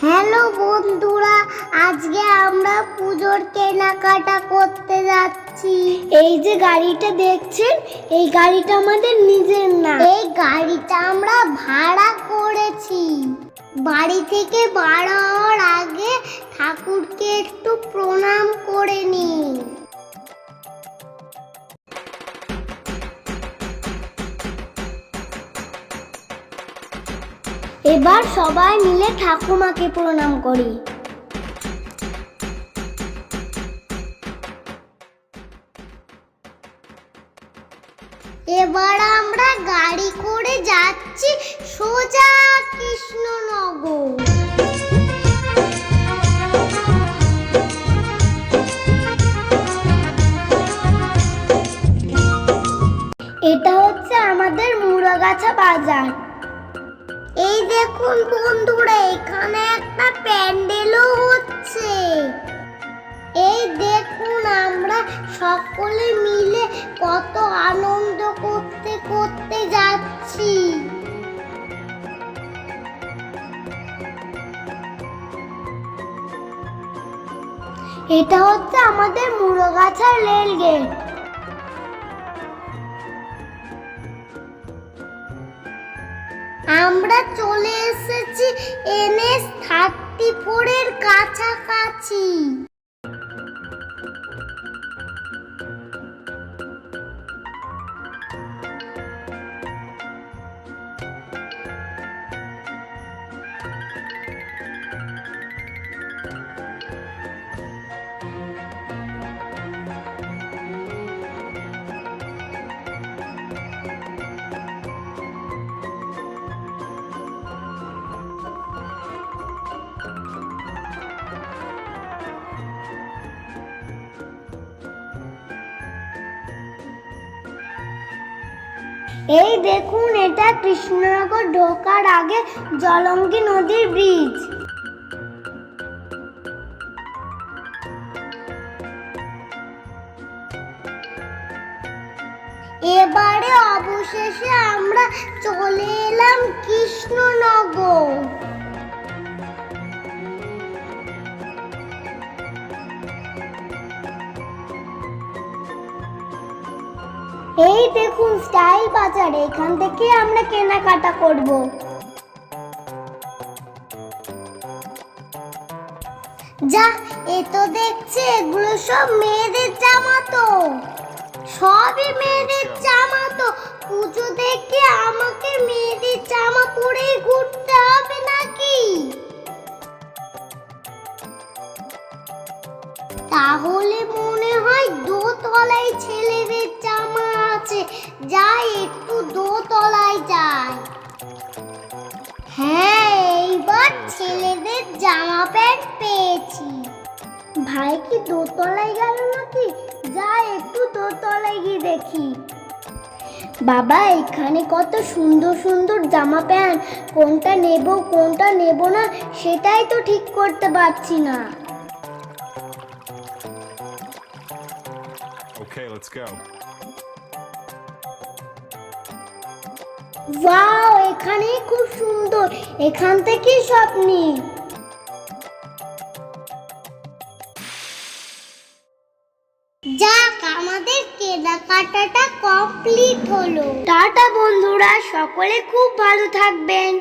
Hello বন্ধুরা আজকে আমরা পুজোর কেনাকাটা করতে যাচ্ছি। এই যে গাড়িটা দেখছেন এই গাড়িটা আমাদের নিজের না। এই গাড়িটা আমরা ভাড়া করেছি। বাড়ি থেকে বার হওয়ার আগে ঠাকুরকে একটু প্রণাম করে নিই এবার সবাই মিলে ঠাকুমাকে প্রণাম করি। এবার আমরা গাড়ি করে যাচ্ছি সোজা কৃষ্ণনগর। এটা হচ্ছে আমাদের মুড়াগাছা বাজার। এই দেখুন বন্ধুরা, এখানে একটা প্যান্ডেলও হচ্ছে। এই দেখুন আমরা সকলে মিলে কত আনন্দ করতে করতে যাচ্ছি। এটা হচ্ছে আমাদের মুড়োগাছার রেল গেট আমরা চলে এসেছি এনএস থার্টি ফোরের কাছাকাছি। এই দেখুন, এটা কৃষ্ণনগর ঢোকার আগে জলঙ্গি নদীর ব্রিজ। এবারে অবশেষে আমরা চলে এলাম কৃষ্ণনগর। এই দেখুন স্টাইল বাজার, এখান থেকে আমরা কেনাকাটা করব। যা, এ তো দেখছে, এগুলো সব মেয়েদের জামা তো। সবই মেয়েদের জামা তো। পুজো দেখে আমাকে মেয়েদের জামা পরেই ঘুরতে হবে নাকি? তাহলে ছেলেদের জামা প্যান্ট পেয়েছি। ভাই কি দোতলায় গেল নাকি? যাই একটু দোতলায় গিয়ে দেখি। বাবা এখানে কত সুন্দর সুন্দর জামা প্যান্ট। কোনটা নেব কোনটা নেব না সেটাই তো ঠিক করতে পারছি না। Okay, let's go. ওয়াও এখানে খুব সুন্দর। এখান থেকে সব নি যাক, আমাদের কেনাকাটাটা কমপ্লিট হলো। টাটা বন্ধুরা, সকলে খুব ভালো থাকবেন।